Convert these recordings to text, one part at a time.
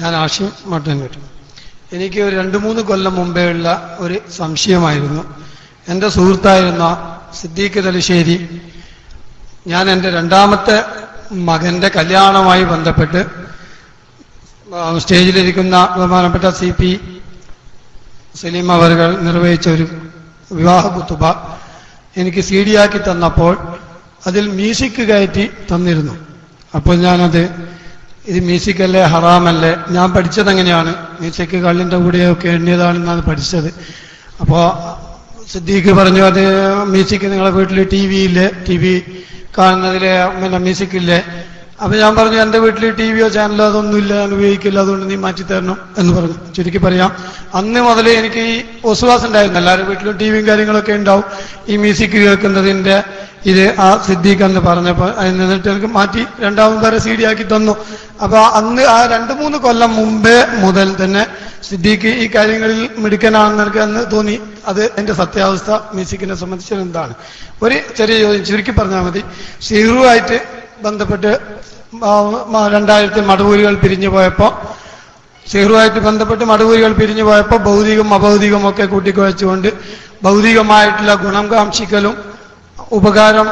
ഞാൻ ആഷിം മട്ടന്നൂർ എനിക്ക് ഒരു രണ്ട് മൂന്ന് കൊല്ലം മുമ്പേ ഉള്ള ഒരു സംശയമായിരുന്നു. എന്റെ സുഹൃത്തായിരുന്ന സിദ്ദീഖ് തലശ്ശേരി ഞാൻ എന്റെ രണ്ടാമത്തെ മകന്റെ കല്യാണവുമായി ബന്ധപ്പെട്ട് സ്റ്റേജിലിരിക്കുന്ന ബഹുമാനപ്പെട്ട സി പി സലീം അവറുകൾ നിർവഹിച്ച ഒരു വിവാഹ കുത്തുബ എനിക്ക് സി ഡി ആക്കി തന്നപ്പോൾ അതിൽ മ്യൂസിക് കയറ്റി തന്നിരുന്നു. അപ്പോൾ ഞാനത് ഇത് മ്യൂസിക്കല്ലേ ഹറാമല്ലേ? ഞാൻ പഠിച്ചത് എങ്ങനെയാണ് മ്യൂസിക് കള്ളിന്റെ കൂടെയൊക്കെ എണ്ണിയതാണെന്നാണ് പഠിച്ചത്. അപ്പോൾ സിദ്ദീഖ് പറഞ്ഞു അത് മ്യൂസിക് നിങ്ങളെ വീട്ടിൽ ടി വി ഇല്ലേ? ടി വി കാണുന്നതിലെ പിന്നെ മ്യൂസിക് ഇല്ലേ? അപ്പൊ ഞാൻ പറഞ്ഞു എന്റെ വീട്ടിൽ ടി വിയോ ചാനലോ അതൊന്നുമില്ല ഞാൻ ഉപയോഗിക്കില്ല അതുകൊണ്ട് നീ മാറ്റി തരണം എന്ന് പറഞ്ഞു. ചുരുക്കി പറയാം അന്ന് മുതൽ എനിക്ക് ഈ ഒസുവാസം ഉണ്ടായിരുന്നു. എല്ലാവരുടെ വീട്ടിലും ടി വിയും കാര്യങ്ങളൊക്കെ ഉണ്ടാവും. ഈ മ്യൂസിക് കേൾക്കുന്നതിന്റെ ഇത് ആ സിദ്ദീഖ് എന്ന് പറഞ്ഞപ്പോൾ അതിൽ നിന്നിട്ട് എനിക്ക് മാറ്റി രണ്ടാമത് വരെ സി ഡി ആക്കി തന്നു. അപ്പൊ അന്ന് ആ രണ്ട് മൂന്ന് കൊല്ലം മുമ്പേ മുതൽ തന്നെ സിദ്ദീഖ് ഈ കാര്യങ്ങളിൽ മിടുക്കനാണെന്ന് എനിക്ക് അന്ന് തോന്നി. അത് എന്റെ സത്യാവസ്ഥ മ്യൂസിക്കിനെ സംബന്ധിച്ച് എന്താണ്? ഒരു ചെറിയ ചോദ്യം ചുരുക്കി പറഞ്ഞാൽ മതി. സീറുമായിട്ട് ബന്ധപ്പെട്ട് രണ്ടായിരത്തി മടവൂരികൾ പിരിഞ്ഞു പോയപ്പോൾ സിഹറുമായിട്ട് ബന്ധപ്പെട്ട് മടവൂരികൾ പിരിഞ്ഞു പോയപ്പോൾ ഭൗതികം അഭൗതികം ഒക്കെ കൂട്ടിക്കുഴച്ചുകൊണ്ട് ഭൗതികമായിട്ടുള്ള ഗുണം കാക്ഷിക്കലും ഉപകാരം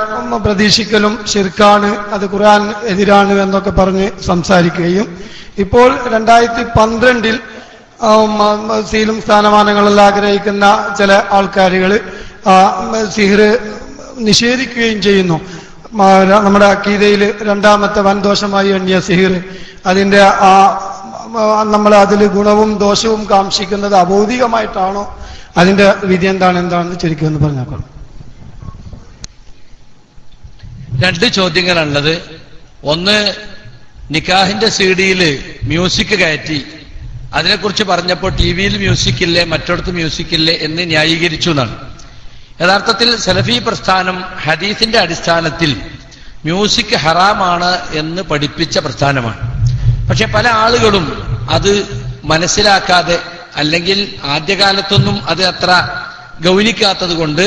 പ്രതീക്ഷിക്കലും ശിർക്കാണ് അത് ഖുർആൻ എതിരാണ് എന്നൊക്കെ പറഞ്ഞ് സംസാരിക്കുകയും ഇപ്പോൾ രണ്ടായിരത്തി പന്ത്രണ്ടിൽ സീലും സ്ഥാനമാനങ്ങളെല്ലാം ആഗ്രഹിക്കുന്ന ചില ആൾക്കാരുകൾ സിഹിർ നിഷേധിക്കുകയും ചെയ്യുന്നു. നമ്മുടെ അക്കീതയിൽ രണ്ടാമത്തെ വൻദോഷമായി എണ്ണിയ സിഹിർ അതിന്റെ ആ നമ്മൾ അതിൽ ഗുണവും ദോഷവും കാംക്ഷിക്കുന്നത് അബൗദികമായിട്ടാണോ അതിന്റെ വിധി എന്താണ് എന്താണെന്ന് ശരിക്കും ഒന്ന് പറഞ്ഞേക്കാം. രണ്ട് ചോദ്യങ്ങളാണുള്ളത്. ഒന്ന് നിക്കാഹിന്റെ സി ഡിയിൽ മ്യൂസിക് കയറ്റി. അതിനെക്കുറിച്ച് പറഞ്ഞപ്പോൾ ടി വിയിൽ മ്യൂസിക് ഇല്ലേ മറ്റിടത്ത് മ്യൂസിക് എന്ന് ന്യായീകരിച്ചു എന്നാണ്. യഥാർത്ഥത്തിൽ സലഫി പ്രസ്ഥാനം ഹദീസിന്റെ അടിസ്ഥാനത്തിൽ മ്യൂസിക് ഹറാമാണ് എന്ന് പഠിപ്പിച്ച പ്രസ്ഥാനമാണ്. പക്ഷെ പല ആളുകളും അത് മനസ്സിലാക്കാതെ അല്ലെങ്കിൽ ആദ്യകാലത്തൊന്നും അത് അത്ര ഗൗനിക്കാത്തത് കൊണ്ട്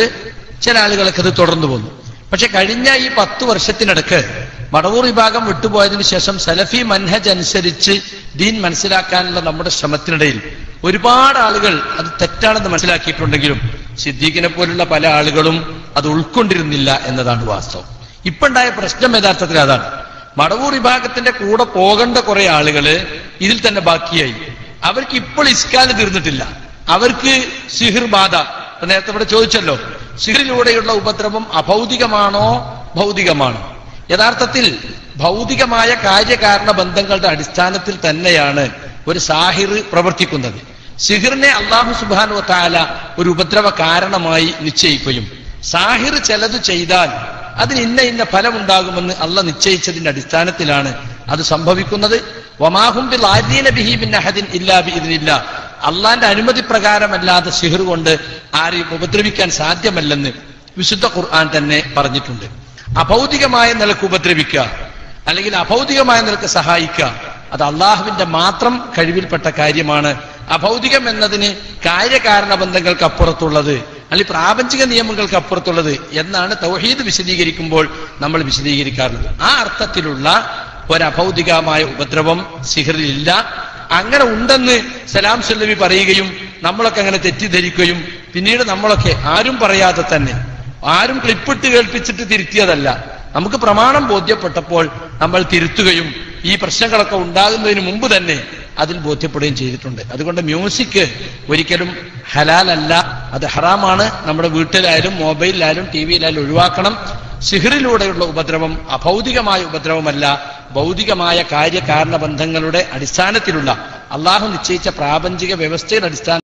ചില ആളുകളൊക്കെ അത് തുടർന്നു പോന്നു. പക്ഷെ കഴിഞ്ഞ ഈ പത്ത് വർഷത്തിനിടക്ക് മടവൂർ വിഭാഗം വിട്ടുപോയതിനു ശേഷം സലഫി മൻഹജ് അനുസരിച്ച് ദീൻ മനസ്സിലാക്കാനുള്ള നമ്മുടെ ശ്രമത്തിനിടയിൽ ഒരുപാട് ആളുകൾ അത് തെറ്റാണെന്ന് മനസ്സിലാക്കിയിട്ടുണ്ടെങ്കിലും സിദ്ദീഖിനെ പോലുള്ള പല ആളുകളും അത് ഉൾക്കൊണ്ടിരുന്നില്ല എന്നതാണ് വാസ്തവം. ഇപ്പൊ ഉണ്ടായ പ്രശ്നം യഥാർത്ഥത്തിൽ അതാണ്. മടവൂർ വിഭാഗത്തിന്റെ കൂടെ പോകേണ്ട കുറെ ആളുകൾ ഇതിൽ തന്നെ ബാക്കിയായി. അവർക്ക് ഇപ്പോൾ ഇസ്കാൽ തീർന്നിട്ടില്ല. അവർക്ക് സിഹിർ ബാധ. നേരത്തെ ഇവിടെ ചോദിച്ചല്ലോ സിഹിറിലൂടെയുള്ള ഉപദ്രവം അഭൗതികമാണോ ഭൗതികമാണോ? യഥാർത്ഥത്തിൽ ഭൗതികമായ കാര്യകാരണ ബന്ധങ്ങളുടെ അടിസ്ഥാനത്തിൽ തന്നെയാണ് ഒരു സാഹിർ പ്രവർത്തിക്കുന്നത്. സിഹിറിനെ അള്ളാഹു സുബാനു താല ഒരു ഉപദ്രവ കാരണമായി നിശ്ചയിക്കുകയും സാഹിർ ചിലത് ചെയ്താൽ അതിന് ഇന്ന ഇന്ന ഫലമുണ്ടാകുമെന്ന് അള്ള നിശ്ചയിച്ചതിന്റെ അടിസ്ഥാനത്തിലാണ് അത് സംഭവിക്കുന്നത്. വമാഹും ബിൽ ബിഹി ഇല്ലാ അള്ളാന്റെ അനുമതി പ്രകാരമല്ലാതെ സിഹിർ കൊണ്ട് ആരെയും ഉപദ്രവിക്കാൻ സാധ്യമല്ലെന്ന് വിശുദ്ധ ഖുർആൻ തന്നെ പറഞ്ഞിട്ടുണ്ട്. അഭൗതികമായ നിലയ്ക്ക് ഉപദ്രവിക്കുക അല്ലെങ്കിൽ അഭൗതികമായ നിലയ്ക്ക് സഹായിക്കുക അത് അള്ളാഹുവിന്റെ മാത്രം കഴിവിൽപ്പെട്ട കാര്യമാണ്. അഭൗതികം എന്നതിന് കാര്യകാരണ ബന്ധങ്ങൾക്ക് അപ്പുറത്തുള്ളത് അല്ലെങ്കിൽ പ്രാപഞ്ചിക നിയമങ്ങൾക്ക് അപ്പുറത്തുള്ളത് എന്നാണ് തൗഹീദ് വിശദീകരിക്കുമ്പോൾ നമ്മൾ വിശദീകരിക്കാറുള്ളത്. ആ അർത്ഥത്തിലുള്ള ഒരഭൗതികമായ ഉപദ്രവം സിഹറിലില്ല. അങ്ങനെ ഉണ്ടെന്ന് സലാം സുല്ലവി പറയുകയും നമ്മളൊക്കെ അങ്ങനെ തെറ്റിദ്ധരിക്കുകയും പിന്നീട് നമ്മളൊക്കെ ആരും പറയാതെ തന്നെ ആരും ക്ലിപ്പിട്ട് കേൾപ്പിച്ചിട്ട് തിരുത്തിയതല്ല. നമുക്ക് പ്രമാണം ബോധ്യപ്പെട്ടപ്പോൾ നമ്മൾ തിരുത്തുകയും ഈ പ്രശ്നങ്ങളൊക്കെ ഉണ്ടാകുന്നതിന് മുമ്പ് തന്നെ അതിൽ ബോധ്യപ്പെടുകയും ചെയ്തിട്ടുണ്ട്. അതുകൊണ്ട് മ്യൂസിക് ഒരിക്കലും ഹലാലല്ല. അത് ഹറാമാണ്. നമ്മുടെ വീട്ടിലായാലും മൊബൈലിലായാലും ടി വിയിലായാലും ഒഴിവാക്കണം. സിഹറിലൂടെയുള്ള ഉപദ്രവം അഭൗതികമായ ഉപദ്രവമല്ല. ഭൗതികമായ കാര്യകാരണ ബന്ധങ്ങളുടെ അടിസ്ഥാനത്തിലുള്ള അള്ളാഹു നിശ്ചയിച്ച പ്രാപഞ്ചിക വ്യവസ്ഥയുടെ അടിസ്ഥാന